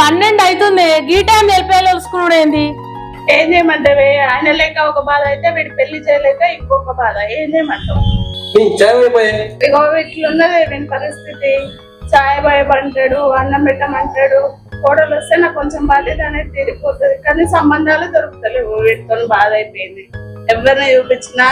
పన్నెండు అవుతుంది గీ టైం వెళ్ళిపోయి ఏంది? ఏం చేయమంటావే? ఆయన లేక ఒక బాధ అయితే వీడు పెళ్ళి చేయలేక ఇంకొక బాధ. ఏం చేయమంటావు? ఇట్లున్నదే వీని పరిస్థితి? చాయ్ భయపంటాడు అన్నం పెట్టమంటాడు. కోడలు వస్తే నాకు కొంచెం బాధ్యత అనేది తీరిపోతుంది. కానీ సంబంధాలు దొరుకుతలేవు. వీటితో బాధ అయిపోయింది. ఎవరిని చూపించినా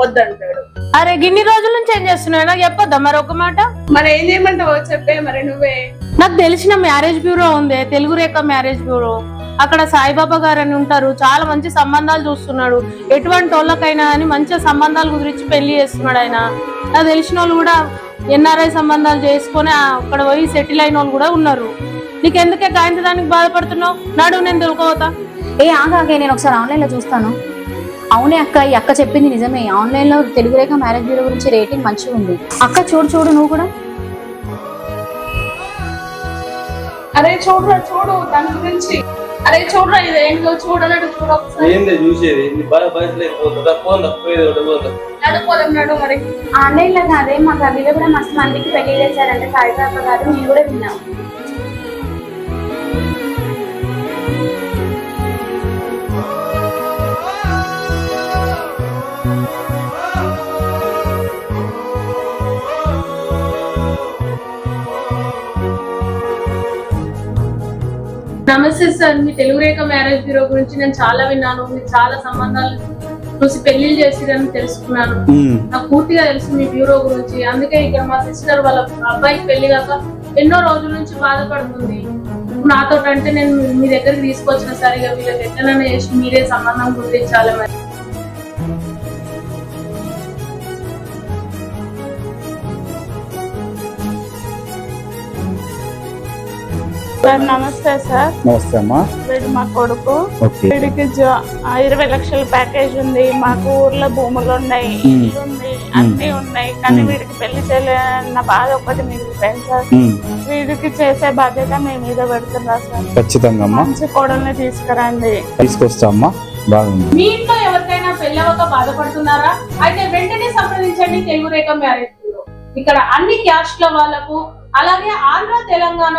వద్దంటాడు. అరే గిన్ని రోజుల నుంచి ఏం చేస్తున్నావు? నాకు చెప్పొద్దా మరి ఒక మాట? మరి ఏం చేయమంటావో చెప్పే మరి నువ్వే. నాకు తెలిసిన మ్యారేజ్ బ్యూరో ఉంది. Telugu Rekha marriage bureau. అక్కడ సాయిబాబా గారు అని ఉంటారు. చాలా మంచి సంబంధాలు చూస్తున్నాడు. ఎటువంటి వాళ్ళకైనా అని మంచి సంబంధాలు కుదిరించి పెళ్ళి చేస్తున్నాడు ఆయన. నాకు తెలిసిన వాళ్ళు కూడా ఎన్ఆర్ఐ సంబంధాలు చేసుకొని అక్కడ పోయి సెటిల్ అయిన వాళ్ళు కూడా ఉన్నారు. నీకు ఎందుకే గాయంత దానికి బాధపడుతున్నావు? నాడు నేను తెలుకోవతా ఏ ఆగాగే నేను ఒకసారి ఆన్లైన్లో చూస్తాను. అవునే అక్క ఈ అక్క చెప్పింది నిజమే. ఆన్లైన్లో తెలుగు రేఖ మ్యారేజ్ బ్యూరో గురించి రేటింగ్ మంచిగా ఉంది. అక్క చూడు చూడు నువ్వు కూడా. అరే చూడరా చూడు దాని గురించి. అరే చూడరా ఇది ఏంటో చూడనట్టు చూడ ఏంది చూసేది? నీ బాగా బయటలేదు పోతుందా పోందా? పోయేది ఒకటి పోందా? నడుపోదాం నడు మరి. ఆన్లైన్లో కాదే మా గల్లీలో కూడా మస్తు మందికి పెళ్ళి చేశారంటే సాయిబాబా గారు నేను కూడా విన్నాను నమస్తే సార్. మీ తెలుగు రేఖ మ్యారేజ్ బ్యూరో గురించి నేను చాలా విన్నాను. మీరు చాలా సంబంధాలు చూసి పెళ్ళిళ్ళు చేసిరని తెలుసుకున్నాను. నాకు పూర్తిగా తెలుసు మీ బ్యూరో గురించి. అందుకే ఇక్కడ మా సిస్టర్ వాళ్ళ అబ్బాయికి పెళ్ళి కాక ఎన్నో రోజుల నుంచి బాధపడుతుంది. నాతో అంటే నేను మీ దగ్గరికి తీసుకొచ్చిన సరిగా వీళ్ళకి ఎట్లనైనా చేసి మీరే సంబంధం గుర్తించాలి సార్ నమస్తే సార్. నమస్తే అమ్మా. వీడు మా కొడుకు. వీడికి ఇరవై లక్షల ప్యాకేజ్ ఉంది. మాకు ఊర్లో భూములు ఉన్నాయి. మ్మ్. ఇల్లు ఉంది. అన్ని ఉన్నాయి. కానీ మ్మ్. వీడికి పెళ్ళి చేయలేన్న బాధ ఒకటి మిగిలిపోయింది సార్. వీడికి చేసే బాధ్యత మీ మీద పెడుతున్నా సార్? ఖచ్చితంగా అమ్మా. మంచి కోడల్ని తీసుకురండి. తీసుకొస్తా అమ్మా. బాగుంది. మీ ఇంట్లో ఎవరికైనా పెళ్ళవక బాధపడుతున్నారా? అయితే వెంటనే సంప్రదించండి తెలుగు రేఖ మ్యారేజ్ ఇక్కడ అన్ని క్యాస్ట్ల వాళ్ళకు అలాగే ఆంధ్ర తెలంగాణ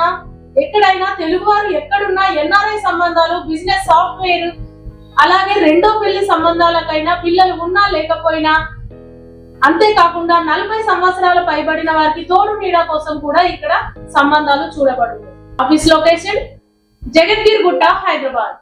ఎక్కడైనా తెలుగువారు ఎక్కడున్నా ఎన్ఆర్ఐ సంబంధాలు బిజినెస్ సాఫ్ట్వేర్ అలాగే రెండో పెళ్ళి సంబంధాలకైనా పిల్లలు ఉన్నా లేకపోయినా అంతేకాకుండా నలభై సంవత్సరాల పైబడిన వారికి తోడు నీడ కోసం కూడా ఇక్కడ సంబంధాలు చూడబడు ఆఫీస్ లొకేషన్ జగద్గిర్ గుట్ట హైదరాబాద్.